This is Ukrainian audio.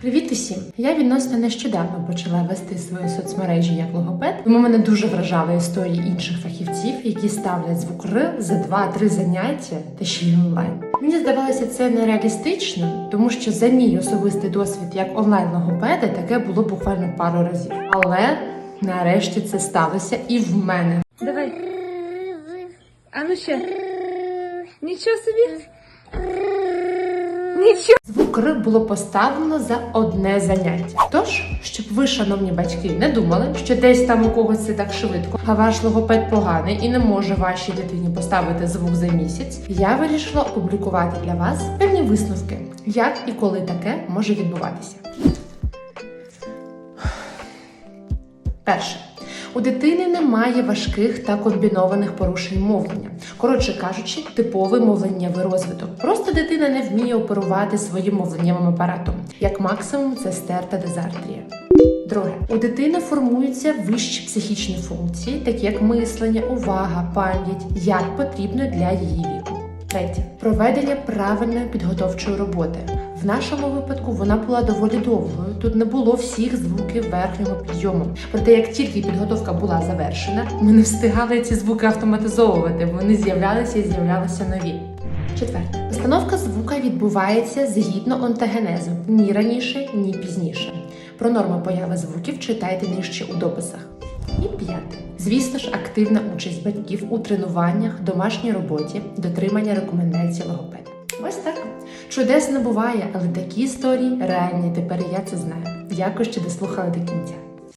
Привіт усім! Я відносно нещодавно почала вести свої соцмережі як логопед, тому мене дуже вражали історії інших фахівців, які ставлять звук Р за 2-3 заняття та ще й онлайн. Мені здавалося це нереалістичним, тому що за мій особистий досвід як онлайн-логопеда таке було буквально пару разів. Але нарешті це сталося і в мене. Давай. А ну ще. Нічого собі. Нічого. Звук було поставлено за одне заняття. Тож, щоб ви, шановні батьки, не думали, що десь там у когось це так швидко, а ваш логопед поганий і не може вашій дитині поставити звук за місяць, я вирішила опублікувати для вас певні висновки, як і коли таке може відбуватися. Перше. У дитини немає важких та комбінованих порушень мовлення. Коротше кажучи, типовий мовленнєвий розвиток. Просто дитина не вміє оперувати своїм мовленнєвим апаратом. Як максимум, це стер та дезартрія. Друге, у дитини формуються вищі психічні функції, такі як мислення, увага, пам'ять, як потрібно для її віку. Третє проведення правильної підготовчої роботи. В нашому випадку вона була доволі довгою. Тут не було всіх звуків верхнього підйому. Проте, як тільки підготовка була завершена, ми не встигали ці звуки автоматизовувати. Вони з'являлися і з'являлися нові. Четверте, постановка звука відбувається згідно онтогенезу ні раніше, ні пізніше. Про норми появи звуків читайте нижче у дописах. І п'яте. Звісно ж, активна участь батьків у тренуваннях, домашній роботі, дотримання рекомендацій логопеда. Ось так. Чудес не буває, але такі історії реальні. Тепер я це знаю. Дякую, що дослухали до кінця.